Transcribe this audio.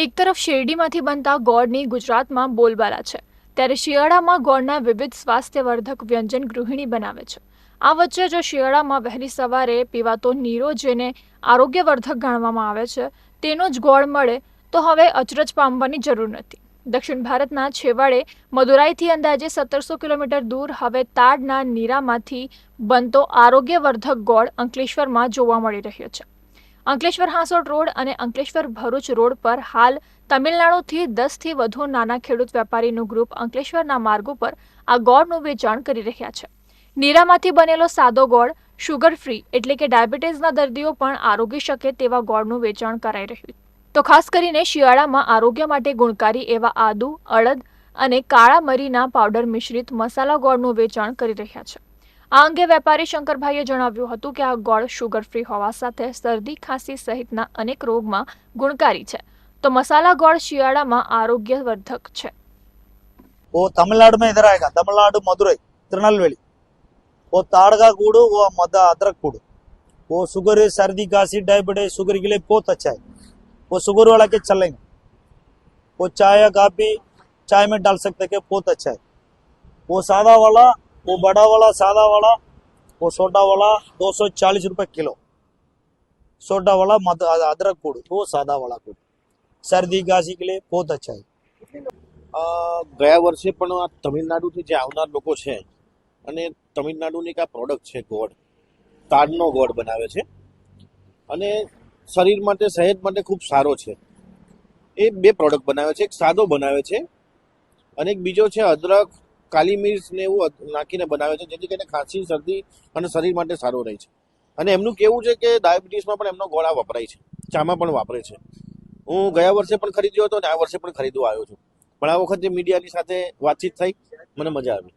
એક તરફ શેરડીમાંથી બનતા ગોળની ગુજરાતમાં બોલબાલા છે, ત્યારે શિયાળામાં ગોળના વિવિધ સ્વાસ્થ્યવર્ધક વ્યંજન ગૃહિણી બનાવે છે. આ વચ્ચે જો શિયાળામાં વહેલી સવારે પીવાતો નીરો જેને આરોગ્યવર્ધક ગણવામાં આવે છે, તેનો જ ગોળ મળે, તો હવે અચરજ પામવાની જરૂર નથી. દક્ષિણ ભારતના છેવાડે મદુરાઈથી અંદાજે સત્તરસો કિલોમીટર દૂર હવે તાડના નીરામાંથી બનતો આરોગ્યવર્ધક ગોળ અંકલેશ્વરમાં જોવા મળી રહ્યો છે. અંકલેશ્વર હાંસોડ રોડ અને અંકલેશ્વર ભરૂચ રોડ પર હાલ તમિલનાડુથી દસથી વધુ નાના ખેડૂત વેપારીનું ગ્રુપ અંકલેશ્વરના માર્ગો પર આ ગોળનું વેચાણ કરી રહ્યા છે. નીરામાંથી બનેલો સાદો ગોળ શુગર ફ્રી એટલે કે ડાયાબિટીસના દર્દીઓ પણ આરોગી શકે તેવા ગોળનું વેચાણ કરાઈ રહ્યું. તો ખાસ કરીને શિયાળામાં આરોગ્ય માટે ગુણકારી એવા આદુ, અડદ અને કાળા મરીના પાવડર મિશ્રિત મસાલા ગોળનું વેચાણ કરી રહ્યા છે. આ અંગે વેપારી શંકરભાઈએ જણાવ્યું હતું કે આ ગોળ શુગર ફ્રી હોવા સાથે શરદી ખાંસી સહિતના અનેક રોગમાં ગુણકારી છે તો મસાલા ગોળ શિયાળામાં આરોગ્યવર્ધક છે वो तमिलनाडु में इधर आएगा तमिलनाडु मदुरई तिरुनेलवेली वो ताड़ का गुड़ वो मद अदरक गुड़ वो शुगर सर्दी खांसी डायबिटीज शुगर के लिए बहुत अच्छा है वो शुगर वाला के चलेंगे वो चाय या काफी चाय में डाल सकते हैं बहुत अच्छा है वो सादा वाला वो बड़ा वाला सादा वाला वो छोटा वाला दो सौ चालीस रुपये किलो छोटा वाला मद अदरक गुड़ वो सादा वाला गुड़ सर्दी खांसी के लिए बहुत अच्छा है અ, ગયા વર્ષે પણ આ તમિલનાડુથી જે આવનાર લોકો છે અને તમિલનાડુની એક આ પ્રોડક્ટ છે ગોળ તાડનો ગોળ બનાવે છે અને શરીર માટે સેહત માટે ખૂબ સારો છે એ બે પ્રોડક્ટ બનાવે છે એક સાદો બનાવે છે અને એક બીજો છે અદરક કાલી મિર્ચ ને એવું નાખીને બનાવે છે, જેથી કરીને ખાંસી, શરદી અને શરીર માટે સારો રહે છે. અને એમનું કેવું છે કે ડાયાબિટીસમાં પણ એમનો ગોળા વપરાય છે, ચામાં પણ વાપરે છે. હું ગયા વર્ષે પણ ખરીદ્યો હતો અને આ વર્ષે પણ ખરીદવા આવ્યો છું. પણ આ વખતે મીડિયાની સાથે વાતચીત થઈ, મને મજા આવી.